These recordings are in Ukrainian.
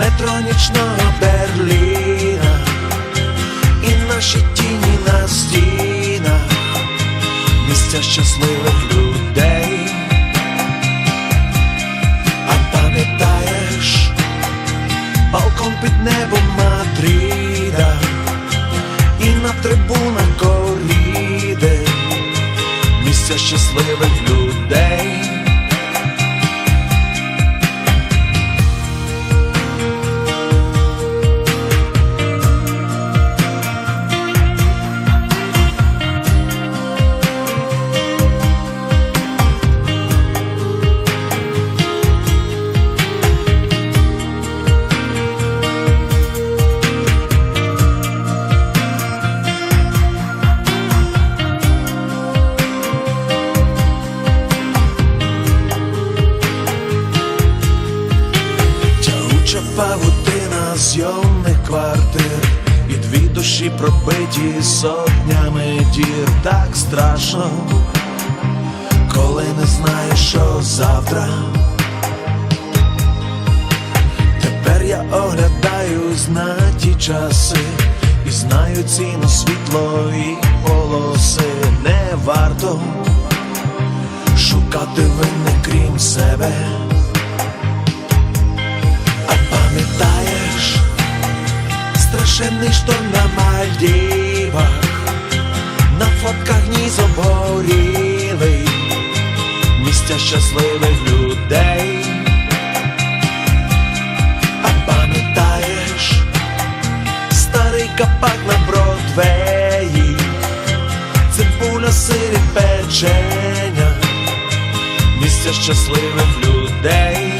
Метро нічного Берліна і наші тіні на стінах, місця щасливих людей. А пам'ятаєш балкон під небом Мадріда і на трибунах коріди, місця щасливих людей. Павутина зйомних квартир І дві душі пробиті сотнями дір Так страшно, коли не знаєш, що завтра. Тепер я оглядаюсь на ті часи І знаю ціну світло і полоси Не варто шукати винних крім себе. Страшенний шторм на Мальдівах, на фотках ніс обгорілий, місця щасливих людей. А пам'ятаєш старий капак на Бродвеї, цибуля сирі печення, місця щасливих людей.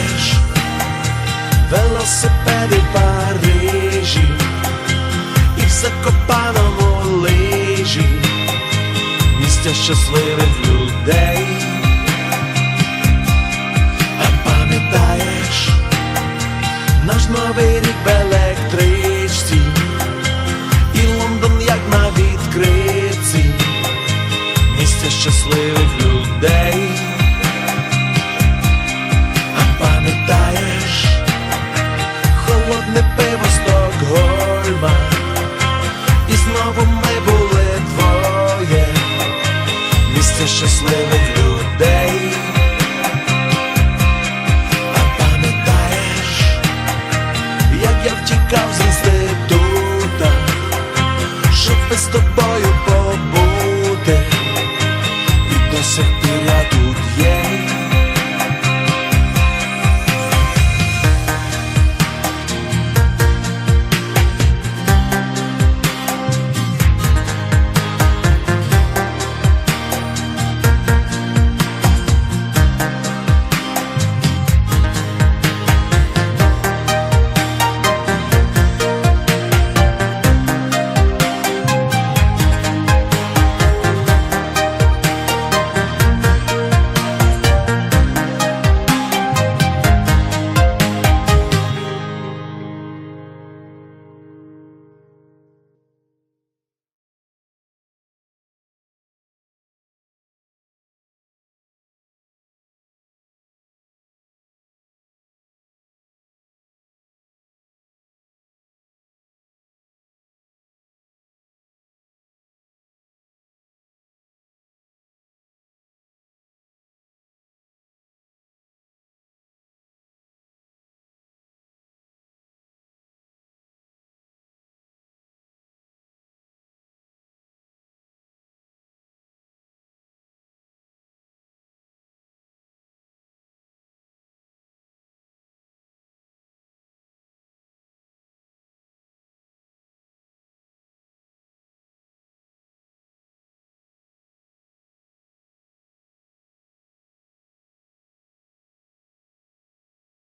велосипеди в Парижі і в Закопаному лижі, місця щасливих людей. А пам'ятаєш наш новий рік в